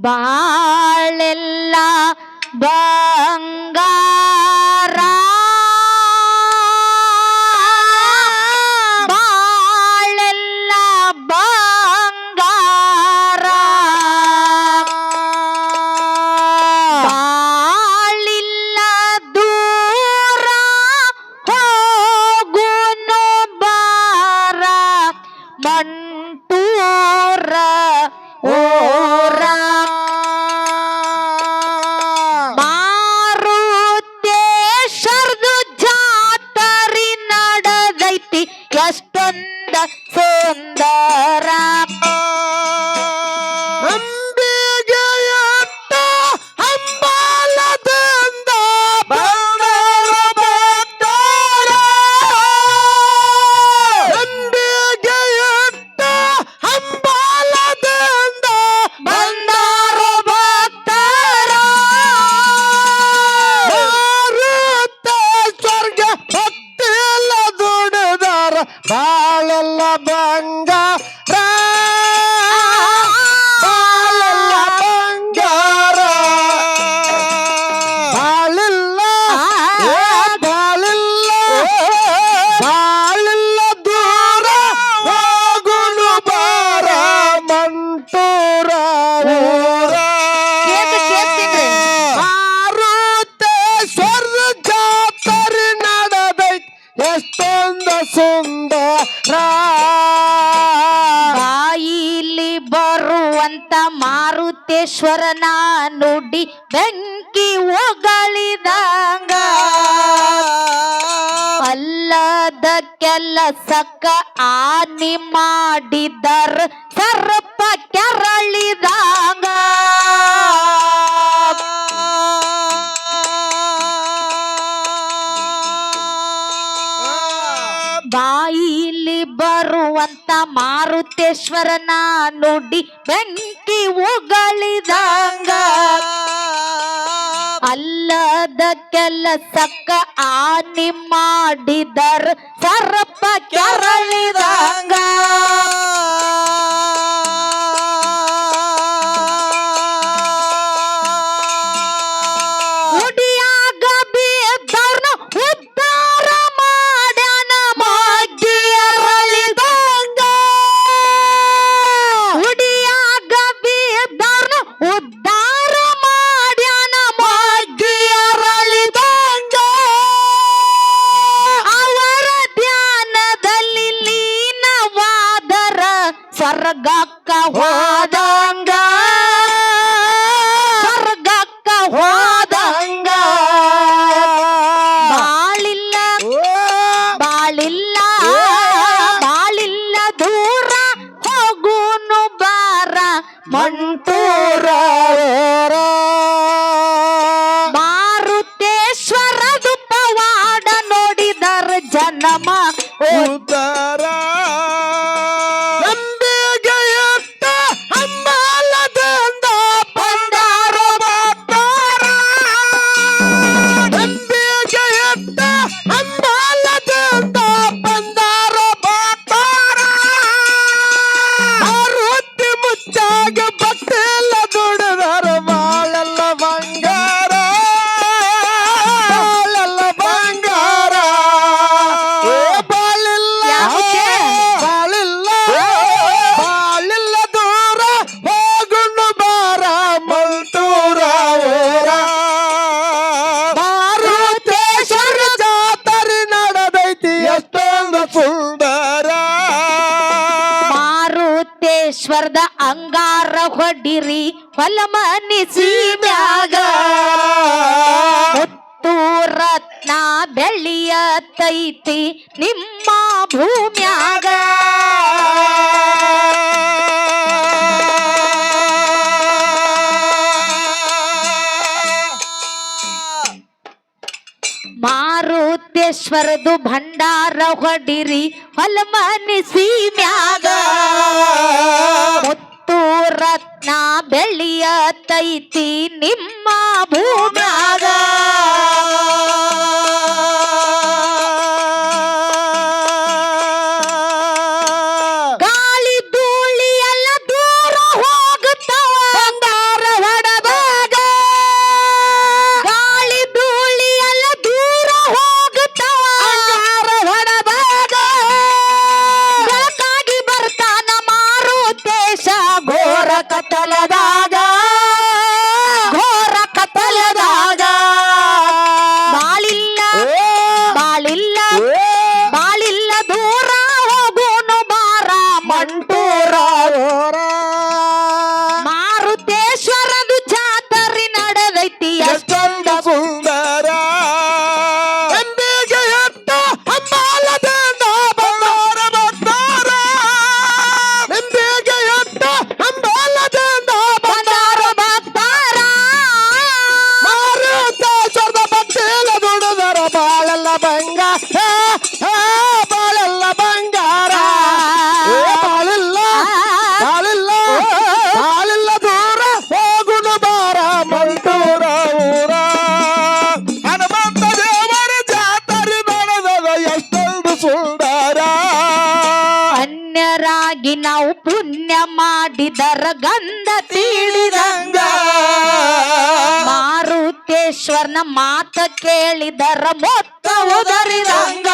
ಬಾಳೆಲ್ಲ ಬಾ ಮಲ್ಲೇಶ್ವರನ ನುಡಿ ಬೆಂಕಿ ಒಗಳಿದಾಂಗ ಅಲ್ಲದ ಸಕ ಆನಿ ಮಾಡಿದರ್ ಸರ್ಪ ಕೆರಳಿದಂಗ. ಬಾಯಿಲಿ ಬರುವಂತ ಮಾರುತೇಶ್ವರನ ನುಡಿ ಬೆಂಕಿ ಉಗಳಿದಂಗ ಅಲ್ಲದ ಕೆಲಸಕ್ಕ ಆನಿ ಮಾಡಿದರ್ ಸರ್ಪ ಕೆರಳಿದಾಂಗ. ಮಂಟೂರ ಮಾರುತೇಶ್ವರ ದುಪ್ಪವಾಡ ನೋಡಿದರ ಜನಮ ಗಿಡದ ಅಂಗಾರ ಹೊಡಿರಿ ಹೊಲ ಮನಿ ಸೀಮ್ಯಾಗ ರತ್ನ ಬೆಳ್ಳಿಯ ತೈತಿ ನಿಮ್ಮ ಭೂಮ್ಯಾಗ. ಮಾರುತೇಶ್ವರದು ಭಂಡಾರ ಹೊಡಿರಿ ಹೊಲಮನಿಸಿ ಮ್ಯಾಗ ಮುತ್ತು ರತ್ನ ಬೆಳೆಯತೈತಿ ನಿಮ್ಮ ಭೂಮ್ಯಾಗ. ಮಾಡಿದರ ಗಂಧ ತಿಳಿದಂಗ ಮಾರುತೇಶ್ವರನ ಮಾತ ಕೇಳಿದರ ಮೊತ್ತ ಉದರಿದಂಗ.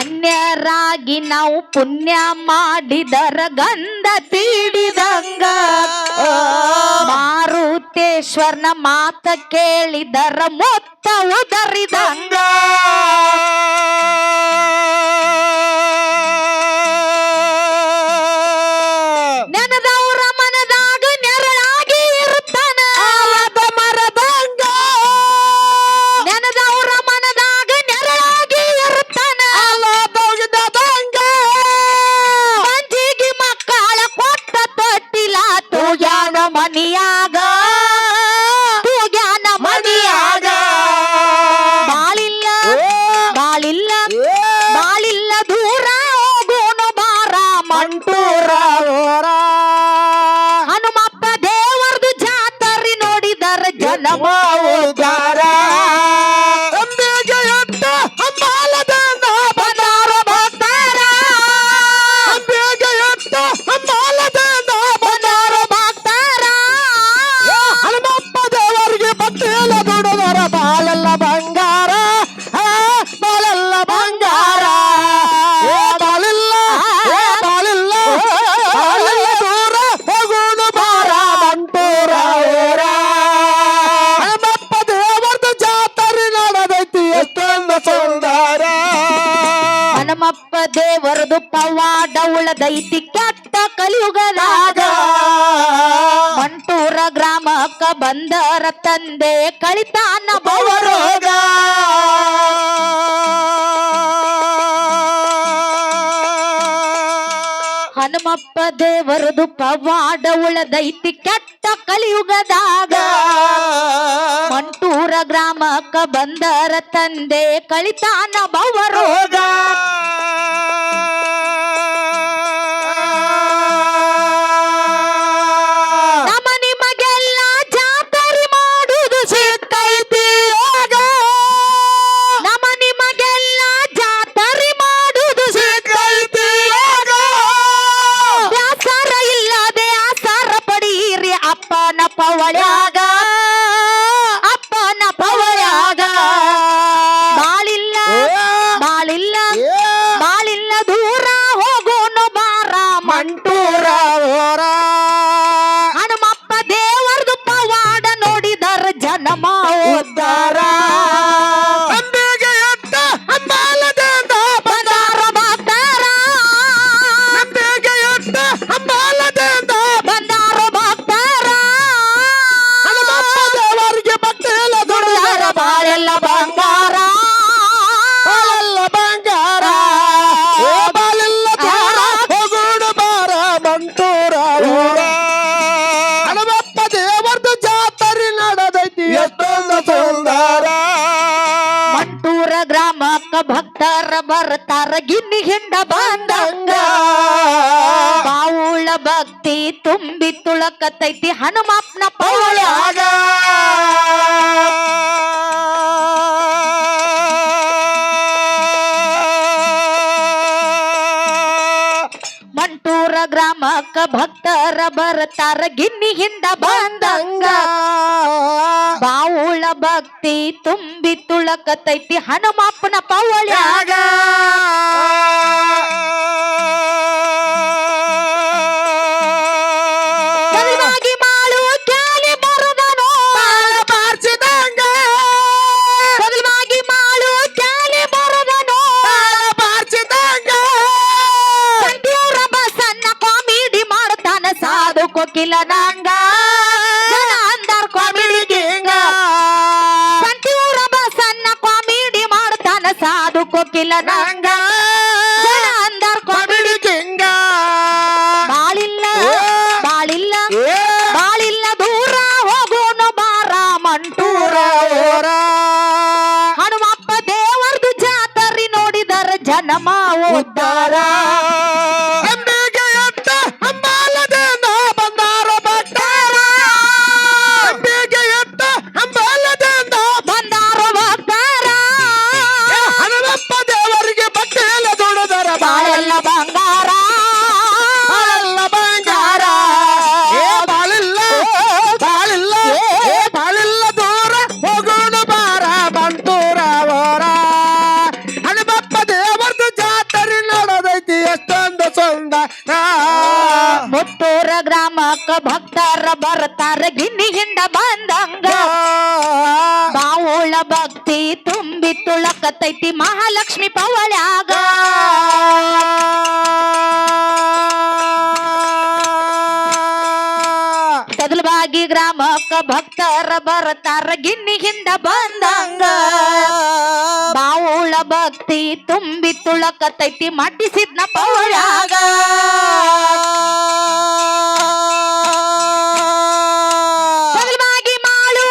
ಅನ್ಯರಾಗಿ ನಾವು ಪುಣ್ಯ ಮಾಡಿದರ ಗಂಧ ತಿಳಿದಂಗ ಮತ್ತೇಶ್ವರನ ಮಾತ ಕೇಳಿದರ ಮೊತ್ತ ಉದರಿದಂಗ ದೈತಿ ಕೆಟ್ಟ ಕಲಿಯುಗದಾಗ ಮಂಟೂರ ಗ್ರಾಮಕ್ಕ ಬಂದರ ತಂದೆ ಕಳಿತಾನ ಬವರೋಗ ಹನುಮಪ್ಪ ದೇವರದು ಪವಾಡ ಉಳದೈತಿ ಕೆಟ್ಟ ಕಲಿಯುಗದಾಗ ಮಂಟೂರ ಗ್ರಾಮಕ್ಕ ಬಂದರ ತಂದೆ ಕಳಿತಾನ ಬವರೋಗ ಹಣಬಪ್ಪ ದೇವರದು ಜಾತ್ರೆ ನಡೆದೈತಿ. ಎಷ್ಟೊಂದು ಸುಂದರ. ಮಂಟೂರ ಗ್ರಾಮಕ್ಕ ಭಕ್ತರ ಬರ್ತಾರ ಗಿನ್ನಿ ಹಿಂಡ ಬಂದಂಗ. ಬಾವುಳ ಭಕ್ತಿ ತುಂಬಿ ತುಳಕತೈತಿ ಹನುಮಪ್ಪನ ಪೌಳ ಮಂಟೂರ ಗ್ರಾಮಕ್ಕ ಭಕ್ತರ ಬರತಾರ ಗಿನ್ನಿಯಿಂದ ಬಂದಂಗ. ಬಾವುಳ ಭಕ್ತಿ ತುಂಬಿ ತುಳಕತೈತಿ ಹನುಮಪ್ಪನ ಪವಳ್ಯಾಗ. ಸಾಧು ಕೊಕ್ಕಿಲ ನಂಗ ಅಂದಾರ್ ಕಾಮಿಡಿ ಕಿಂಗ ಸಂತೂರ ಬಸನ್ನ ಕಾಮಿಡಿ ಮಾಡ್ತಾನ ಸಾಧು ಕೊಕ್ಕಿಲ್ಲ ನಂಗ. ಅಂದಾರ್ ಕಾಮಿಡಿ ಕಿಂಗ ಬಾಳಿಲ್ಲ ಬಾಳಿಲ್ಲ ಬಾಳಿಲ್ಲ ದೂರ ಹೋಗೋನು ಬಾರ ಮಂಟೂರ. ಹನುಮಪ್ಪ ದೇವರ್ದು ಜಾತರಿ ನೋಡಿದರ ಜನಮ ಉದ್ದಾರ. ಮುತ್ತೂರ ಗ್ರಾಮಕ್ಕ ಭಕ್ತರ ಬರ್ತಾರ ಗಿನ್ನಿ ಹಿಂಡ ಬಂದಂಗ ಬಾವುಳ ಭಕ್ತಿ ತುಂಬಿ ತುಳಕತೈತಿ ಮಹಾಲಕ್ಷ್ಮಿ ಪವಳ್ಯಾಗ. ಬಾಗಿ ಗ್ರಾಮಕ್ಕ ಭಕ್ತರ ಬರ್ತಾರ ಗಿನ್ನಿ ಹಿಂದ ಬಂದಂಗ ಬಾವುಳ ಭಕ್ತಿ ತುಂಬಿ ತುಳಕತೈತಿ ಮಡ್ಡಿಸಿದ್ನ ಪೌರಾಗ. ಕದಲಬಾಗಿ ಮಾಳು